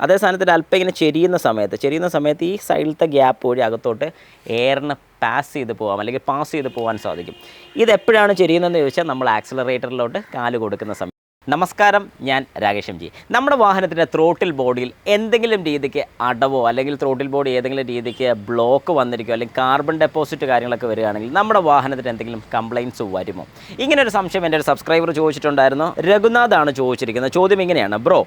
അതേ സാധനത്തിൽ അല്പം ഇങ്ങനെ ചെരിയുന്ന സമയത്ത് ചെരിയുന്ന സമയത്ത് ഈ സൈഡിലത്തെ ഗ്യാപ്പ് വഴി അകത്തോട്ട് എയറിന് പാസ് ചെയ്ത് പോകാം അല്ലെങ്കിൽ പാസ് ചെയ്ത് പോകാൻ സാധിക്കും. ഇത് എപ്പോഴാണ് ചെരിയുന്നതെന്ന് ചോദിച്ചാൽ നമ്മൾ ആക്സിലറേറ്ററിലോട്ട് കാൽ കൊടുക്കുന്ന സമയം നമസ്കാരം ഞാൻ രാകേഷ് ജി. നമ്മുടെ വാഹനത്തിന്റെ ത്രോട്ടിൽ ബോഡിയിൽ എന്തെങ്കിലും രീതിക്ക് അടവോ അല്ലെങ്കിൽ ത്രോട്ടിൽ ബോഡി ഏതെങ്കിലും രീതിക്ക് ബ്ലോക്ക് വന്നിരിക്കുകയോ അല്ലെങ്കിൽ കാർബൺ ഡെപ്പോസിറ്റ് കാര്യങ്ങളൊക്കെ വരികയാണെങ്കിൽ നമ്മുടെ വാഹനത്തിന് എന്തെങ്കിലും കംപ്ലയിൻസ് വരുമോ? ഇങ്ങനെ ഒരു സംശയം എന്റെ ഒരു സബ്സ്ക്രൈബർ ചോദിച്ചിട്ടുണ്ടായിരുന്നു. രഘുനാഥാണ് ചോദിച്ചിരിക്കുന്നത്. ചോദ്യം ഇങ്ങനെയാണ്. Bro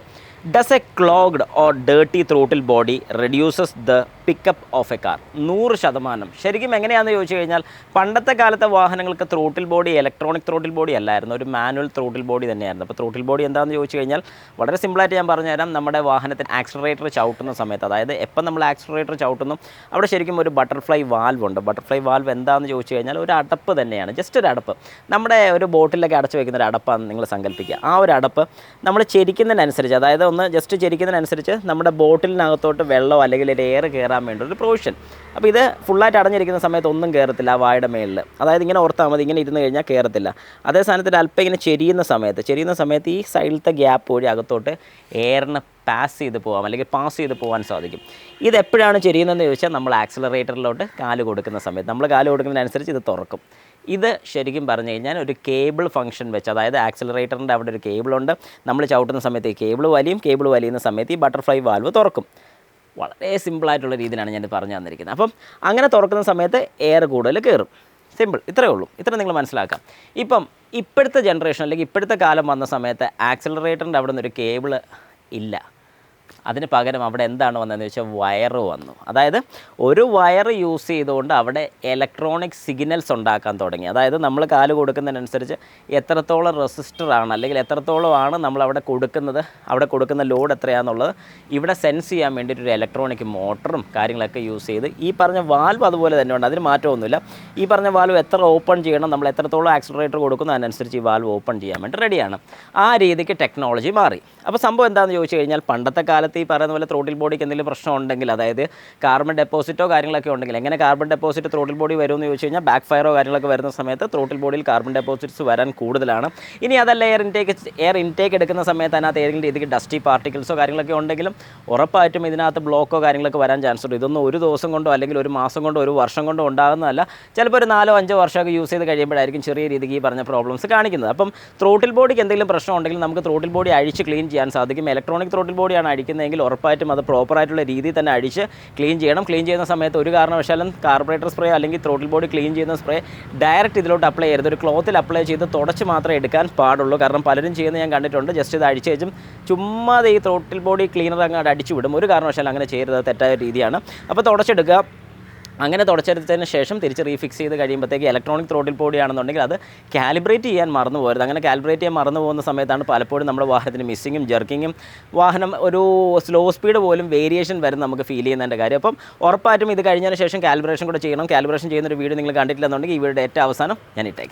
does a clogged or dirty throttle body reduces the pickup of a car നൂറ് ശതമാനം. ശരിക്കും എങ്ങനെയാണെന്ന് ചോദിച്ചു കഴിഞ്ഞാൽ പണ്ടത്തെ കാലത്തെ വാഹനങ്ങൾക്ക് throttle body electronic throttle body അല്ലായിരുന്നു. ഒരു മാനുവൽ ത്രോട്ടിൽ ബോഡി തന്നെയായിരുന്നു. അപ്പോൾ ത്രോട്ടിൽ ബോഡി എന്താണെന്ന് ചോദിച്ചു കഴിഞ്ഞാൽ വളരെ സിമ്പിളായിട്ട് ഞാൻ പറഞ്ഞുതരാം. നമ്മുടെ വാഹനത്തിന് ആക്സിലറേറ്റർ ചവിട്ടുന്ന സമയത്ത് അതായത് എപ്പം നമ്മൾ ആക്സിലറേറ്റർ ചവിട്ടുന്നു അവിടെ ശരിക്കും ഒരു ബട്ടർഫ്ലൈ വാൽവ് ഉണ്ട്. ബട്ടർഫ്ലൈ വാൽവ് എന്താണെന്ന് ചോദിച്ചു കഴിഞ്ഞാൽ ഒരു അടപ്പ് തന്നെയാണ്. ജസ്റ്റ് ഒരു അടപ്പ്. നമ്മുടെ ഒരു ബോട്ടിലൊക്കെ അടച്ചു വെക്കുന്ന ഒരു അടപ്പാണ് നിങ്ങൾ സങ്കല്പിക്കുക. ആ ഒരു അടപ്പ് നമ്മൾ ചെരിക്കുന്നതിനനുസരിച്ച് അതായത് ഒന്ന് ജസ്റ്റ് ചെരിക്കുന്നതിനനുസരിച്ച് നമ്മുടെ ബോട്ടിലിനകത്തോട്ട് വെള്ളമോ അല്ലെങ്കിൽ ഒരു എയർ കയറാൻ വേണ്ടി ഒരു പ്രൊവിഷൻ അപ്പോൾ ഇത് ഫുള്ളായിട്ട് അടഞ്ഞിരിക്കുന്ന സമയത്ത് ഒന്നും കയറത്തില്ല ആ വായുടെ മേളിൽ അതായത് ഇങ്ങനെ ഓർത്താൽ മതി ഇങ്ങനെ ഇരുന്ന് കഴിഞ്ഞാൽ കയറത്തില്ല അതേ സ്ഥാനത്ത് അല്പം ഇങ്ങനെ ചെരിയുന്ന സമയത്ത് ചെരിയുന്ന സമയത്ത് ഈ സൈഡിലത്തെ ഗ്യാപ്പ് വഴി അകത്തോട്ട് എയറിന് പാസ് ചെയ്ത് പോകാം അല്ലെങ്കിൽ പാസ് ചെയ്ത് പോകാൻ സാധിക്കും. ഇത് എപ്പോഴാണ് ചെരിയുന്നതെന്ന് ചോദിച്ചാൽ നമ്മൾ ആക്സിലറേറ്ററിലോട്ട് കാൽ കൊടുക്കുന്ന സമയത്ത്. നമ്മൾ കാൽ കൊടുക്കുന്നതിനനുസരിച്ച് ഇത് തുറക്കും. ഇത് ശരിക്കും പറഞ്ഞു കഴിഞ്ഞാൽ ഒരു കേബിൾ ഫംഗ്ഷൻ വെച്ച് അതായത് ആക്സിലറേറ്ററിന്റെ അവിടെ ഒരു കേബിളുണ്ട് നമ്മൾ ചവിട്ടുന്ന സമയത്ത് ഈ കേബിൾ വലിയും കേബിൾ വലിയുന്ന സമയത്ത് ഈ ബട്ടർഫ്ലൈ വാൽവ് തുറക്കും. വളരെ സിമ്പിളായിട്ടുള്ള രീതിയിലാണ് ഞാൻ പറഞ്ഞു തന്നിരിക്കുന്നത്. അപ്പം അങ്ങനെ തുറക്കുന്ന സമയത്ത് എയർ കൂടുതൽ കയറും. സിമ്പിൾ ഇത്രയേ ഉള്ളൂ. ഇത്ര നിങ്ങൾ മനസ്സിലാക്കാം. ഇപ്പം ഇപ്പോഴത്തെ ജനറേഷൻ അല്ലെങ്കിൽ ഇപ്പോഴത്തെ കാലം വന്ന സമയത്ത് ആക്സിലറേറ്ററിന്റെ അവിടെ നിന്നൊരു കേബിൾ ഇല്ല. അതിന് പകരം അവിടെ എന്താണ് വന്നതെന്ന് വെച്ചാൽ വയറ് വന്നു. അതായത് ഒരു വയർ യൂസ് ചെയ്തുകൊണ്ട് അവിടെ ഇലക്ട്രോണിക് സിഗ്നൽസ് ഉണ്ടാക്കാൻ തുടങ്ങി. അതായത് നമ്മൾ കാൽ കൊടുക്കുന്നതിനനുസരിച്ച് എത്രത്തോളം റെസിസ്റ്റർ ആണ് അല്ലെങ്കിൽ എത്രത്തോളമാണ് നമ്മൾ അവിടെ കൊടുക്കുന്നത് അവിടെ കൊടുക്കുന്ന ലോഡ് എത്രയാണെന്നുള്ളത് ഇവിടെ സെൻസ് ചെയ്യാൻ വേണ്ടിയിട്ട് ഒരു ഇലക്ട്രോണിക് മോട്ടറും കാര്യങ്ങളൊക്കെ യൂസ് ചെയ്ത് ഈ പറഞ്ഞ വാൽവ് അതുപോലെ തന്നെ ഉണ്ട്. അതിന് മാറ്റമൊന്നുമില്ല. ഈ പറഞ്ഞ വാൽവ് എത്ര ഓപ്പൺ ചെയ്യണം നമ്മൾ എത്രത്തോളം ആക്സിലറേറ്റർ കൊടുക്കുന്നു അതിനനുസരിച്ച് ഈ വാൽവ് ഓപ്പൺ ചെയ്യാൻ വേണ്ടി റെഡിയാണ് ആ രീതിക്ക് ടെക്നോളജി മാറി. അപ്പോൾ സംഭവം എന്താണെന്ന് ചോദിച്ചു കഴിഞ്ഞാൽ പണ്ടത്തെ കാലത്ത് ഈ പറയുന്ന പോലെ ത്രോട്ടിൽ ബോഡിക്ക് എന്തെങ്കിലും പ്രശ്നം ഉണ്ടെങ്കിൽ അതായത് കാർബൺ ഡെപ്പോസിറ്റോ കാര്യങ്ങളൊക്കെ ഉണ്ടെങ്കിൽ എങ്ങനെ കാർബൺ ഡെപ്പോസിറ്റ് ത്രോട്ടിൽ ബോഡി വരുമെന്ന് ചോദിച്ചു കഴിഞ്ഞാൽ ബാക്ക് ഫയറോ കാര്യങ്ങളൊക്കെ വരുന്ന സമയത്ത് ത്രോട്ടിൽ ബോഡിയിൽ കാർബൺ ഡെപ്പോസിറ്റ്സ് വരാൻ കൂടുതലാണ്. ഇനി അതല്ല എയർ ഇൻടേക്ക് എയർ ഇൻടേക്ക് എടുക്കുന്ന സമയത്ത് അതിനകത്ത് ഏതെങ്കിലും രീതിക്ക് ഡസ്റ്റി പാർട്ടിക്കിൾസോ കാര്യങ്ങളൊക്കെ ഉണ്ടെങ്കിലും ഉറപ്പായിട്ടും ഇതിനകത്ത് ബ്ലോക്കോ കാര്യങ്ങളൊക്കെ വരാൻ ചാൻസ് ഉണ്ട്. ഇതൊന്നും ഒരു ദിവസം കൊണ്ടോ അല്ലെങ്കിൽ ഒരു മാസം കൊണ്ടോ ഒരു വർഷം കൊണ്ടോ ഉണ്ടാകുന്നതല്ല. ചിലപ്പോൾ ഒരു നാലോ അഞ്ചോ വർഷമൊക്കെ യൂസ് ചെയ്ത് കഴിയുമ്പോഴായിരിക്കും ചെറിയ രീതിക്ക് ഈ പറഞ്ഞ പ്രോബ്ലംസ് കാണിക്കുന്നത്. അപ്പം ത്രോട്ടിൽ ബോഡിക്ക് എന്തെങ്കിലും പ്രശ്നം ഉണ്ടെങ്കിൽ നമുക്ക് ത്രോട്ടിൽ ബോഡി അഴിച്ച് ക്ലീൻ ചെയ്യാൻ സാധിക്കും. ഇലക്ട്രോണിക് ത്രോട്ടിൽ ബോഡിയാണ് അടിക്കുന്നതെങ്കിൽ ഉറപ്പായിട്ടും അത് പ്രോപ്പറായിട്ടുള്ള രീതിയിൽ തന്നെ അടിച്ച് ക്ലീൻ ചെയ്യണം. ക്ലീൻ ചെയ്യുന്ന സമയത്ത് ഒരു കാരണവശാലും കാർബറേറ്റർ സ്പ്രേ അല്ലെങ്കിൽ ത്രോട്ടിൽ ബോഡി ക്ലീൻ ചെയ്യുന്ന സ്പ്രേ ഡയറക്റ്റ് ഇതിലോട്ട് അപ്ലൈ ചെയ്യരുത്. ഒരു ക്ലോത്തിൽ അപ്ലൈ ചെയ്ത് തുടച്ച് മാത്രമേ എടുക്കാൻ പാടുള്ളൂ. കാരണം പലരും ചെയ്യുന്നത് ഞാൻ കണ്ടിട്ടുണ്ട്. ജസ്റ്റ് ഇത് അടിച്ച് വെച്ചും ചുമ്മാതെ ഈ ത്രോട്ടിൽ ബോഡി ക്ലീനർ അങ്ങോട്ട് അടിച്ചു വിടും. ഒരു കാരണവശാലും അങ്ങനെ ചെയ്യരുത്. തെറ്റായ രീതിയാണ്. അപ്പോൾ തുടച്ചെടുക്കുക. അങ്ങനെ തുടച്ചെടുത്തതിന് ശേഷം തിരിച്ച് റീഫിക്സ് ചെയ്ത് കഴിയുമ്പോഴത്തേക്ക് ഇലക്ട്രോണിക് ത്രോട്ടിൽ പോടിയാണെന്നുണ്ടെങ്കിൽ അത് കാലിബ്രേറ്റ് ചെയ്യാൻ മറന്നു പോകരുത്. അങ്ങനെ കാലിബ്രേറ്റ് ചെയ്യാൻ മറന്നു പോകുന്ന സമയത്താണ് പലപ്പോഴും നമ്മുടെ വാഹനത്തിന് മിസ്സിങ്ങും ജർക്കിങ്ങും വാഹനം ഒരു സ്ലോ സ്പീഡ് പോലും വേരിയേഷൻ വരും നമുക്ക് ഫീൽ ചെയ്യുന്നതിന്റെ കാര്യം. അപ്പം ഉറപ്പായിട്ടും ഇത് കഴിഞ്ഞതിന് ശേഷം കാലിബ്രേഷൻ കൂടെ ചെയ്യണം. കാലിബ്രേഷൻ ചെയ്യുന്നൊരു വീഡിയോ നിങ്ങൾ കണ്ടിട്ടില്ലെന്നുണ്ടെങ്കിൽ ഈ വീഡിയോ ഏറ്റവും അവസാനം ഞാൻ ഇട്ടേക്കാം.